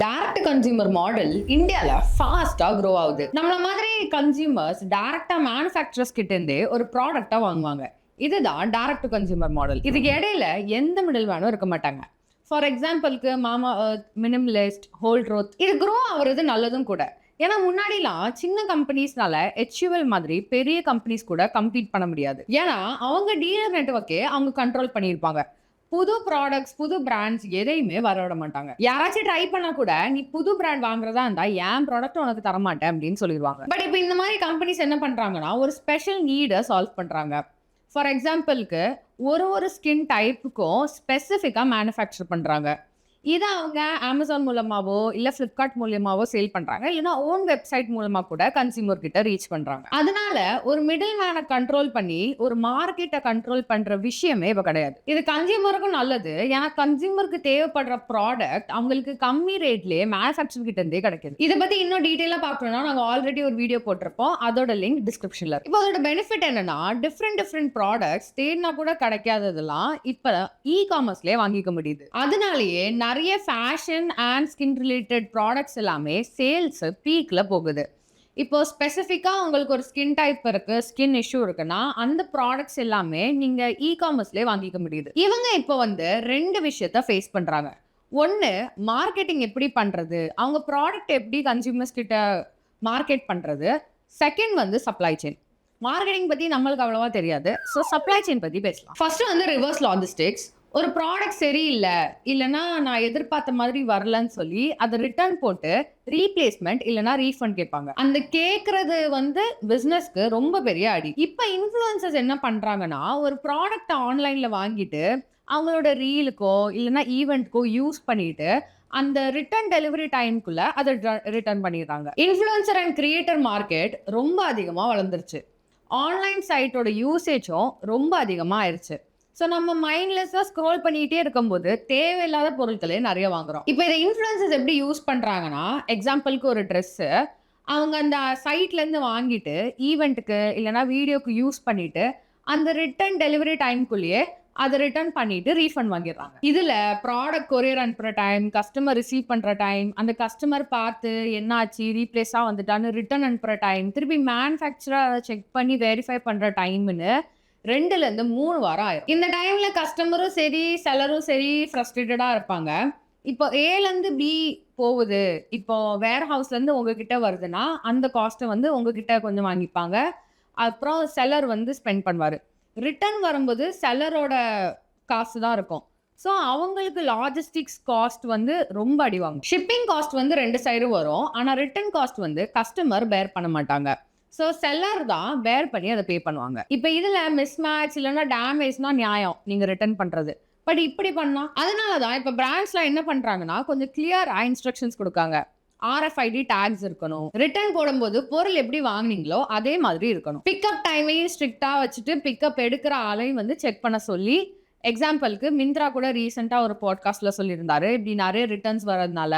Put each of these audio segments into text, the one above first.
Direct consumer model இந்தியாவில் ஃபாஸ்ட்டாக grow ஆகுது. நம்மள மாதிரி கன்சியூமர்ஸ் டைரக்டாக மேனுஃபேக்சரர்ஸ் கிட்டேருந்தே ஒரு ப்ராடக்டாக வாங்குவாங்க. இதுதான் டைரக்ட் கன்சியூமர் மாடல் இதுக்கு இடையில எந்த மிடில் வேனும் இருக்க மாட்டாங்க. ஃபார் எக்ஸாம்பிளுக்கு மாமா மினிமலிஸ்ட் ஹோல் ரோத் இது க்ரோ ஆகுறது நல்லதும் கூட. ஏன்னா முன்னாடிலாம் சின்ன கம்பெனிஸ்னால ஹெச்யூஎல் மாதிரி பெரிய கம்பெனிஸ் கூட கம்ப்ளீட் பண்ண முடியாது. ஏன்னா அவங்க டீலர் நெட்ஒர்க்கே அவங்க கண்ட்ரோல் பண்ணியிருப்பாங்க. புது ப்ராடக்ட்ஸ் புது பிராண்ட்ஸ் எதையுமே வர விட மாட்டாங்க. யாராச்சும் ட்ரை பண்ணா கூட நீ புது பிராண்ட் வாங்குறதா இருந்தா என் ப்ராடக்ட் உனக்கு தர மாட்டேன் அப்படின்னு சொல்லிடுவாங்க. பட் இப்போ இந்த மாதிரி கம்பெனிஸ் என்ன பண்றாங்கன்னா ஒரு ஸ்பெஷல் நீடை சால்வ் பண்றாங்க. ஃபார் எக்ஸாம்பிளுக்கு ஒரு ஒரு ஸ்கின் டைப்புக்கும் ஸ்பெசிஃபிக்காக மேனுஃபேக்சர் பண்ணுறாங்க இதை அவங்க அமேசான் மூலமாவோ இல்லை ஃப்ளிப்கார்ட் மூலியமாவோ சேல் பண்ணுறாங்க இல்லைன்னா ஓன் வெப்சைட் மூலமாக கூட கன்சியூமர் கிட்ட ரீச் பண்ணுறாங்க அதனால ஒரு மிடில் மேனை கண்ட்ரோல் பண்ணி ஒரு மார்க்கெட்டை கண்ட்ரோல் பண்ணுற விஷயமே இப்போ கிடையாது. இது கன்சியூமருக்கும் நல்லது. ஏன்னா கன்சியூமருக்கு தேவைப்படுற ப்ராடக்ட் அவங்களுக்கு கம்மி ரேட்லேயே மேனுஃபேக்சர் கிட்ட இருந்தே கிடைக்குது. இதை பற்றி இன்னும் டீட்டெயிலாக பார்க்கணும்னா நாங்கள் ஆல்ரெடி ஒரு வீடியோ போட்டிருப்போம். அதோட லிங்க் டிஸ்கிரிப்ஷனில் இப்போ அதோட பெனிஃபிட் என்னன்னா டிஃப்ரெண்ட் டிஃப்ரெண்ட் ப்ராடக்ட்ஸ் தேடினா கூட கிடைக்காததெல்லாம் இப்போ இ காமர்ஸ்லேயே வாங்கிக்க முடியுது. அதனாலேயே நிறைய fashion and skin related products எல்லாமே சேல்ஸ் பீக்கில் போகுது. இப்போ ஸ்பெசிஃபிக்காக உங்களுக்கு ஒரு ஸ்கின் டைப் இருக்குது ஸ்கின் இஷ்யூ இருக்குன்னா அந்த ப்ராடக்ட்ஸ் எல்லாமே நீங்கள் இ காமர்ஸ்லேயே வாங்கிக்க முடியுது. இவங்க இப்போ வந்து ரெண்டு விஷயத்த ஃபேஸ் பண்ணுறாங்க ஒன்று மார்க்கெட்டிங் எப்படி பண்ணுறது அவங்க ப்ராடக்ட் எப்படி கன்சியூமர்ஸ் கிட்ட மார்க்கெட் பண்ணுறது செகண்ட் வந்து சப்ளை செயின் மார்க்கெட்டிங் பற்றி நம்மளுக்கு அவ்வளவா தெரியாது. ஸோ சப்ளை செயின் பற்றி பேசலாம். ஃபர்ஸ்ட் வந்து ரிவர்ஸ் லாஜிஸ்டிக்ஸ் ஒரு ப்ராடக்ட் சரியில்லை இல்லைன்னா நான் எதிர்பார்த்த மாதிரி வரலன்னு சொல்லி அதை ரிட்டர்ன் போட்டு ரீப்ளேஸ்மெண்ட் இல்லைன்னா ரீஃபண்ட் கேட்பாங்க. அந்த கேட்கறது வந்து பிஸ்னஸ்க்கு ரொம்ப பெரிய அடி. இப்போ இன்ஃப்ளூயன்சஸ் என்ன பண்ணுறாங்கன்னா ஒரு ப்ராடக்ட் ஆன்லைனில் வாங்கிட்டு அவங்களோட ரீலுக்கோ இல்லைன்னா ஈவெண்ட்க்கோ யூஸ் பண்ணிட்டு அந்த ரிட்டர்ன் டெலிவரி டைம்குள்ள அதை ரிட்டர்ன் பண்ணிடுறாங்க. இன்ஃப்ளூயன்சர் அண்ட் கிரியேட்டர் மார்க்கெட் ரொம்ப அதிகமாக வளர்ந்துருச்சு. ஆன்லைன் சைட்டோட யூசேஜும் ரொம்ப அதிகமாக ஆயிடுச்சு ஸோ நம்ம மைண்ட்லெஸ்ஸாக ஸ்க்ரோல் பண்ணிகிட்டே இருக்கும்போது தேவையில்லாத பொருட்களே நிறைய வாங்குறோம். இப்போ இதை இன்ஃப்ளூயன்சஸ் எப்படி யூஸ் பண்ணுறாங்கன்னா எக்ஸாம்பிளுக்கு ஒரு ட்ரெஸ்ஸு அவங்க அந்த சைட்லேருந்து வாங்கிட்டு ஈவெண்ட்டுக்கு இல்லைன்னா வீடியோக்கு யூஸ் பண்ணிட்டு அந்த ரிட்டர்ன் டெலிவரி டைம்குள்ளேயே அதை ரிட்டர்ன் பண்ணிட்டு ரீஃபண்ட் வாங்கிடுறாங்க. இதுல ப்ராடக்ட் கொரியர் அனுப்புற டைம் கஸ்டமர் ரிசீவ் பண்ற டைம் அந்த கஸ்டமர் பார்த்து என்னாச்சு ரீப்ளேஸா வந்துட்டான்னு ரிட்டர்ன் அனுப்புற டைம் திருப்பி மேனுஃபேக்சரர் அதை செக் பண்ணி வெரிஃபை பண்ற டைம்னு ரெண்டுல இருந்து மூணு வாரம் ஆயிரும். இந்த டைம்ல கஸ்டமரும் சரி செலரும் சரி ஃப்ரஸ்ட்ரேட்டடா இருப்பாங்க. இப்போ ஏலேருந்து பி போகுது. இப்போ வேர் ஹவுஸ்லேருந்து உங்ககிட்ட வருதுன்னா அந்த காஸ்ட்டை வந்து உங்ககிட்ட கொஞ்சம் வாங்கிப்பாங்க. அப்புறம் செல்லர் வந்து ஸ்பெண்ட் பண்ணுவார். ரிட்டர்ன் வரும்போது செல்லரோட காசு தான் இருக்கும். ஸோ அவங்களுக்கு லாஜிஸ்டிக்ஸ் காஸ்ட் வந்து ரொம்ப அடிவாங்க ஷிப்பிங் காஸ்ட் வந்து ரெண்டு சைடும் வரும். ஆனால் ரிட்டர்ன் காஸ்ட் வந்து கஸ்டமர் பேர் பண்ண மாட்டாங்க. ஸோ செல்லர் தான் வேர் பண்ணி அதை பே பண்ணுவாங்க. இப்போ இதில் மிஸ் மேட்ச் இல்லைன்னா டேமேஜ்னா நியாயம் நீங்கள் ரிட்டர்ன் பண்ணுறது பட் இப்படி பண்ணால் அதனால தான் இப்போ பிராண்ட்ஸ்லாம் என்ன பண்ணுறாங்கன்னா கொஞ்சம் கிளியராக இன்ஸ்ட்ரக்ஷன்ஸ் கொடுக்காங்க. ஆர்எஃப்ஐடி டேக்ஸ் இருக்கணும். ரிட்டர்ன் போடும்போது பொருள் எப்படி வாங்குனீங்களோ அதே மாதிரி இருக்கணும். பிக்கப் டைமையும் ஸ்ட்ரிக்டாக வச்சுட்டு பிக்கப் எடுக்கிற ஆளையும் வந்து செக் பண்ண சொல்லி எக்ஸாம்பிளுக்கு மிந்த்ரா கூட ரீசெண்டாக ஒரு பாட்காஸ்ட்டில் சொல்லியிருந்தாரு. இப்படி நிறைய ரிட்டர்ன்ஸ் வரதுனால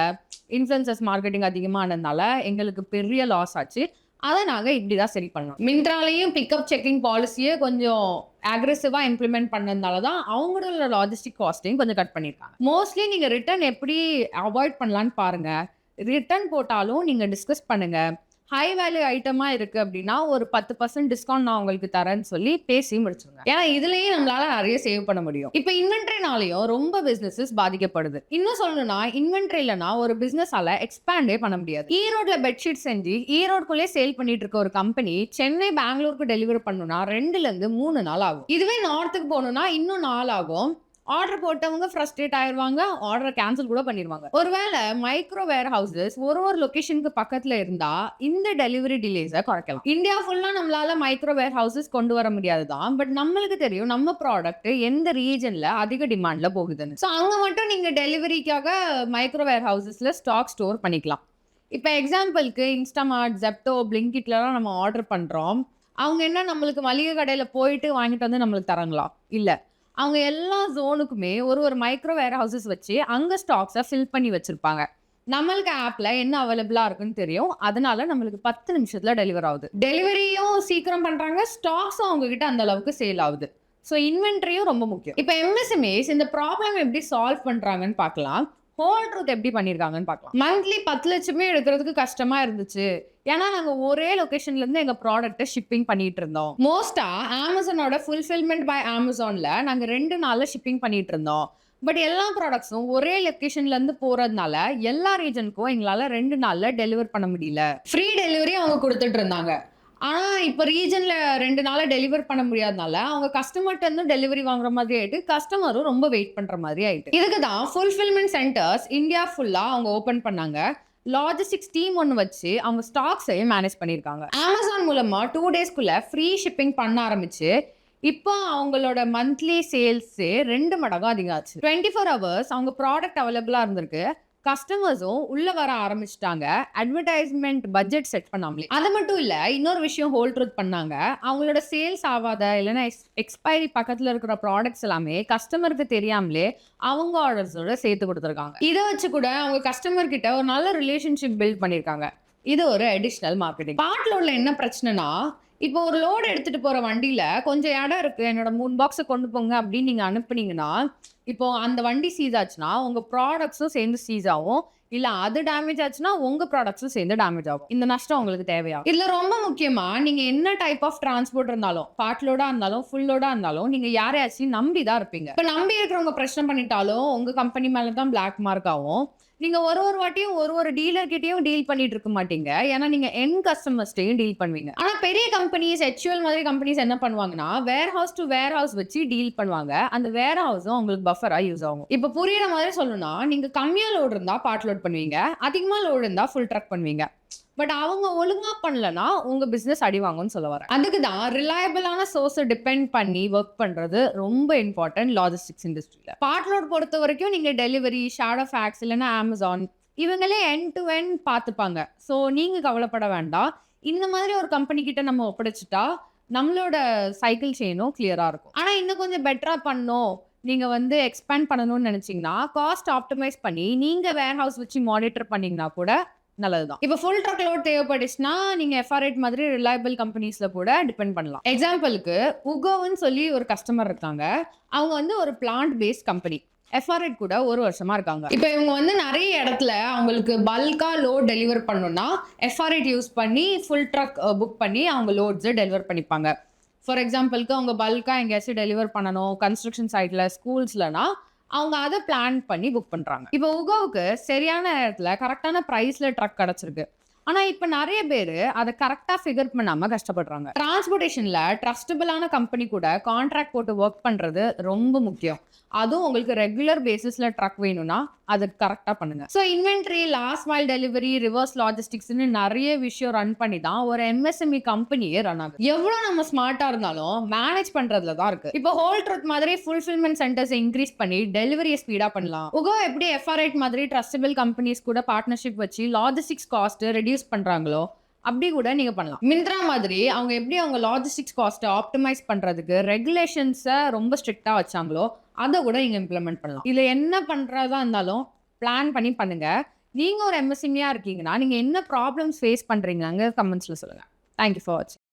இன்ஃப்ளூன்சஸ் மார்க்கெட்டிங் அதிகமானதுனால எங்களுக்கு பெரிய லாஸ் ஆச்சு. அதை நாங்கள் இப்படி தான் சரி பண்ணோம் மின்ட்ராலையும் பிக்கப் செக்கிங் பாலிசியை கொஞ்சம் அக்ரெசிவாக இம்ப்ளிமெண்ட் பண்ணதுனால தான் அவங்களோட லாஜிஸ்டிக் காஸ்ட்டையும் கொஞ்சம் கட் பண்ணியிருக்காங்க. மோஸ்ட்லி நீங்கள் ரிட்டர்ன் எப்படி அவாய்ட் பண்ணலான்னு பாருங்கள் ரிட்டர்ன் போட்டாலும் நீங்கள் டிஸ்கஸ் பண்ணுங்கள் ஹை வேல்யூ ஐட்டமா இருக்கு அப்படின்னா ஒரு பத்து பர்சன்ட் டிஸ்கவுண்ட் நான் உங்களுக்கு தரேன்னு சொல்லி பேசி முடிச்சிருங்க. ஏன்னா இதுலயே நம்மளால நிறைய சேவ் பண்ண முடியும். இப்போ இன்வென்ட்ரினாலையும் ரொம்ப பிசினஸஸ் பாதிக்கப்படுது. இன்னும் சொல்லணும்னா இன்வென்ட்ரி இல்லைனா ஒரு பிசினஸால எக்ஸ்பேண்டே பண்ண முடியாது. ஈரோட்ல பெட்ஷீட் செஞ்சு ஈரோடுக்குள்ளே சேல் பண்ணிட்டு இருக்க ஒரு கம்பெனி சென்னை பெங்களூருக்கு டெலிவரி பண்ணணும்னா ரெண்டுல இருந்து மூணு நாள் ஆகும். இதுவே நார்த்துக்கு போகணும்னா இன்னும் நாள் ஆகும். ஆர்டர் போட்டவங்க ஃப்ரஸ்ட்ரேட் ஆயிருவாங்க ஆர்டரை கேன்சல் கூட பண்ணிடுவாங்க ஒருவேளை மைக்ரோ வேர் ஹவுசஸ் ஒரு ஒரு லொகேஷனுக்கு பக்கத்துல இருந்தா இந்த டெலிவரி டிலேஸை குறைக்கலாம். இந்தியா ஃபுல்லா நம்மளால மைக்ரோ வேர் ஹவுசஸ் கொண்டு வர முடியாது தான் பட் நம்மளுக்கு தெரியும் நம்ம ப்ராடக்ட் எந்த ரீஜன்ல அதிக டிமாண்ட்ல போகுதுன்னு. ஸோ அங்க மட்டும் நீங்க டெலிவரிக்காக மைக்ரோ வேர் ஹவுசஸ்ல ஸ்டாக் ஸ்டோர் பண்ணிக்கலாம். இப்போ எக்ஸாம்பிளுக்கு இன்ஸ்டாமார்ட் ஜெப்டோ பிளிங்கிட்லலாம் நம்ம ஆர்டர் பண்ணுறோம் அவங்க என்ன நம்மளுக்கு மளிகை கடையில் போயிட்டு வாங்கிட்டு வந்து நம்மளுக்கு தராங்களா? இல்லை. அவங்க எல்லா ஜோனுக்குமே ஒரு ஒரு மைக்ரோ வேர் ஹவுசஸ் வச்சு அங்கே ஸ்டாக்ஸை ஃபில் பண்ணி வச்சுருப்பாங்க. நம்மளுக்கு ஆப்பில் என்ன அவைலபிளாக இருக்குன்னு தெரியும். அதனால நம்மளுக்கு பத்து நிமிஷத்தில் டெலிவர் ஆகுது. டெலிவரியும் சீக்கிரம் பண்ணுறாங்க ஸ்டாக்ஸும் அவங்க கிட்ட அந்த அளவுக்கு சேல் ஆகுது. ஸோ இன்வென்ட்ரியும் ரொம்ப முக்கியம். இப்போ எம்எஸ்எம்ஏஸ் இந்த ப்ராப்ளம் எப்படி சால்வ் பண்ணுறாங்கன்னு பார்க்கலாம். ஹோல் ட்ரூத் எப்படி பண்ணியிருக்காங்கன்னு பார்க்கலாம். மந்த்லி பத்து லட்சமே எடுக்கிறதுக்கு கஷ்டமா இருந்துச்சு. ஏன்னா நாங்கள் ஒரே லொக்கேஷன்லேருந்து எங்கள் ப்ராடக்ட்டை ஷிப்பிங் பண்ணிட்டு இருந்தோம். மோஸ்டா அமேசானோட ஃபுல்ஃபில்மெண்ட் பை அமேசானில் நாங்கள் ரெண்டு நாளில் ஷிப்பிங் பண்ணிட்டு இருந்தோம். பட் எல்லா ப்ராடக்ட்ஸும் ஒரே லொக்கேஷன்லேருந்து போகிறதுனால எல்லா ரீஜனுக்கும் எங்களால் ரெண்டு நாளில் டெலிவர் பண்ண முடியல. ஃப்ரீ டெலிவரி அவங்க கொடுத்துட்டு இருந்தாங்க. ஆனா இப்போ ரீஜன்ல ரெண்டு நாளா டெலிவர் பண்ண முடியாதனால அவங்க கஸ்டமர்ட்ட இருந்து டெலிவரி வாங்குற மாதிரி ஆயிட்டு கஸ்டமரும் ரொம்ப வெயிட் பண்ற மாதிரி ஆயிட்டு. இதுக்கு தான் ஃபுல்ஃபில்மெண்ட் சென்டர்ஸ் இந்தியா ஃபுல்லா அவங்க ஓபன் பண்ணாங்க. லாஜிஸ்டிக்ஸ் டீம் ஒன்று வச்சு அவங்க ஸ்டாக்ஸையும் மேனேஜ் பண்ணியிருக்காங்க அமேசான் மூலமாக டூ டேஸ்க்குள்ளே ஃப்ரீ ஷிப்பிங் பண்ண ஆரம்பிச்சு. இப்போ அவங்களோட மந்த்லி சேல்ஸு ரெண்டு மடங்கு அதிகம் ஆச்சு டுவெண்ட்டி ஃபோர் ஹவர்ஸ் அவங்க ப்ராடக்ட் அவைலபிளாக இருந்திருக்கு. கஸ்டமர்ஸும் உள்ள வர ஆரம்பிச்சிட்டாங்க. அட்வர்டைஸ்மெண்ட் பட்ஜெட் செட் பண்ணாமலே. அது மட்டும் இல்ல இன்னொரு விஷயம் ஹோல் ட்ரூத் பண்ணாங்க. அவங்களோட சேல்ஸ் ஆகாத இல்லைன்னா எக்ஸ்பைரி பக்கத்துல இருக்கிற ப்ராடக்ட்ஸ் எல்லாமே கஸ்டமருக்கு தெரியாமலே அவங்க ஆர்டர்ஸோட சேர்த்து கொடுத்துருக்காங்க. இதை வச்சு கூட அவங்க கஸ்டமர் கிட்ட ஒரு நல்ல ரிலேஷன்ஷிப் பில்ட் பண்ணியிருக்காங்க. இது ஒரு அடிஷ்னல் மார்க்கெட்டிங் பாட்டில் உள்ள என்ன பிரச்சனைனா இப்போ ஒரு லோடு எடுத்துட்டு போற வண்டியில கொஞ்சம் இடம் இருக்கு என்னோட மூணு பாக்ஸை கொண்டு போங்க அப்படின்னு நீங்க அனுப்புனீங்கன்னா இப்போ அந்த வண்டி சீஸ் ஆச்சுன்னா உங்க ப்ராடக்ட்ஸும் சேர்ந்து சீஸ் ஆகும். இல்ல அது டேமேஜ் ஆச்சுன்னா உங்க ப்ராடக்ட்ஸும் சேர்ந்து டேமேஜ் ஆகும். இந்த நஷ்டம் உங்களுக்கு தேவையாகும் இதுல ரொம்ப முக்கியமா நீங்க என்ன டைப் ஆஃப் டிரான்ஸ்போர்ட் இருந்தாலும் பார்ட்லோடா இருந்தாலும் ஃபுல்லோடா இருந்தாலும் நீங்க யாரையாச்சும் நம்பி தான் இருப்பீங்க. இப்ப நம்பி இருக்கிறவங்க பிரச்சனை பண்ணிட்டாலும் உங்க கம்பெனி மேல தான் பிளாக் மார்க் ஆகும். நீங்க ஒரு ஒரு வாட்டியும் ஒரு ஒரு டீலர் கிட்டயும் டீல் பண்ணிட்டு இருக்க மாட்டீங்க. ஏன்னா நீங்க என் கஸ்டமர்ஸ்டையும் டீல் பண்ணுவீங்க. ஆனா பெரிய கம்பெனிஸ் ஹெச்யூஎல் மாதிரி கம்பெனிஸ் என்ன பண்ணுவாங்கன்னா warehouse to warehouse வச்சு டீல் பண்ணுவாங்க. அந்த வேர் ஹவுஸும் உங்களுக்கு பஃபரா யூஸ் ஆகும். இப்போ புரியுற மாதிரி சொல்லணும்னா நீங்க கம்மியா லோடு இருந்தா பார்ட் லோட் பண்ணுவீங்க. அதிகமா லோடு இருந்தா ஃபுல் ட்ரக் பண்ணுவீங்க. பட் அவங்க ஒழுங்காக பண்ணலனா உங்கள் பிஸ்னஸ் அடி வாங்கும்னு சொல்ல வரேன். அதுக்கு தான் ரிலையபிளான சோர்ஸை டிபெண்ட் பண்ணி ஒர்க் பண்ணுறது ரொம்ப இம்பார்ட்டன்ட் லாஜிஸ்டிக்ஸ் இண்டஸ்ட்ரியில் பார்ட்லோட் பொறுத்த வரைக்கும் நீங்கள் டெலிவரி ஷேடோ ஃபேக்ஸ் இல்லைன்னா அமேசான் இவங்களே என் டு என் பார்த்துப்பாங்க. ஸோ நீங்கள் கவலைப்பட வேண்டாம். இந்த மாதிரி ஒரு கம்பெனி கிட்ட நம்ம ஒப்படைச்சிட்டா நம்மளோட சைக்கிள் செயினும் கிளியராக இருக்கும். ஆனால் இன்னும் கொஞ்சம் பெட்டராக பண்ணணும். நீங்கள் வந்து எக்ஸ்பேண்ட் பண்ணணும்னு நினச்சிங்கன்னா காஸ்ட் ஆப்டிமைஸ் பண்ணி நீங்கள் வேர் ஹவுஸ் வச்சு மானிட்டர் பண்ணிங்கன்னா கூட நல்லதுதான். இப்போ ஃபுல் ட்ரக் லோட் தேவைப்பட்டுச்சுன்னா நீங்க எஃப்ஆர்ஐட் மாதிரி ரிலையபிள் கம்பெனிஸ்ல கூட டிபெண்ட் பண்ணலாம். எக்ஸாம்பிளுக்கு உகோன்னு சொல்லி ஒரு கஸ்டமர் இருக்காங்க. அவங்க வந்து ஒரு பிளான்ட் பேஸ்ட் கம்பெனி எஃப்ஆர்எட் கூட ஒரு வருஷமா இருக்காங்க. இப்போ இவங்க வந்து நிறைய இடத்துல அவங்களுக்கு பல்கா லோட் டெலிவர் பண்ணணும்னா எஃப்ஆர்எட் யூஸ் பண்ணி ஃபுல் ட்ரக் புக் பண்ணி அவங்க லோட்ஸை டெலிவர் பண்ணிப்பாங்க. ஃபார் எக்ஸாம்பிளுக்கு அவங்க பல்கா எங்கேயாச்சும் டெலிவர் பண்ணணும் கன்ஸ்ட்ரக்ஷன் சைட்ல ஸ்கூல்ஸ்லனா அவங்க அதை பிளான் பண்ணி புக் பண்றாங்க. இப்போ உகோவுக்கு சரியான நேரத்துல கரெக்டான ப்ரைஸில் ட்ரக் கிடைச்சிருக்கு. ஆனா இப்போ நிறைய பேர் அதை கரெக்டாக ஃபிகர் பண்ணாம கஷ்டப்படுறாங்க. டிரான்ஸ்போர்ட்டேஷன்ல ட்ரஸ்டபிளான கம்பெனி கூட கான்ட்ராக்ட் போட்டு ஒர்க் பண்றது ரொம்ப முக்கியம். அதுவும் உங்களுக்கு ரெகுலர் பேசிஸ்ல ட்ரக் வேணும்னா அது கரெக்டாக பண்ணுங்க. So inventory last mile delivery reverse லாஜிஸ்டிக்ஸ்னு நிறைய விஷயம் ரன் பண்ணி தான் ஒரு எம்எஸ்எம்இ கம்பெனியே ரன் ஆகுது. எவ்வளோ நம்ம ஸ்மார்ட்டாக இருந்தாலும் மேனேஜ் பண்ணுறதுல தான் இருக்கு. இப்போ ஹோல் ட்ரூத் மாதிரி ஃபுல்ஃபில்மெண்ட் சென்டர்ஸ் இன்க்ரீஸ் பண்ணி டெலிவரியை ஸ்பீடாக பண்ணலாம். உகோ எப்படி எஃப்ஆர்ஐட் மாதிரி ட்ரஸ்டபிள் கம்பெனிஸ் கூட பார்ட்னர்ஷிப் வச்சு லாஜிஸ்டிக்ஸ் காஸ்ட் ரெடியூஸ் பண்றாங்களோ அப்படி கூட நீங்க பண்ணலாம். மிந்த்ரா மாதிரி அவங்க எப்படி அவங்க லாஜிஸ்டிக்ஸ் காஸ்ட்டை ஆப்டிமைஸ் பண்றதுக்கு ரெகுலேஷன்ஸை ரொம்ப ஸ்ட்ரிக்டா வச்சாங்களோ அதை கூட நீங்க இம்ப்ளிமெண்ட் பண்ணலாம். இதுல என்ன பண்றதா இருந்தாலும் பிளான் பண்ணி பண்ணுங்க. நீங்க ஒரு எம்எஸ்எம்இயா இருக்கீங்கன்னா நீங்க என்ன ப்ராப்ளம்ஸ் ஃபேஸ் பண்றீங்க கமெண்ட்ஸ்ல சொல்லுங்க. தேங்க்யூ ஃபார் வாட்சிங்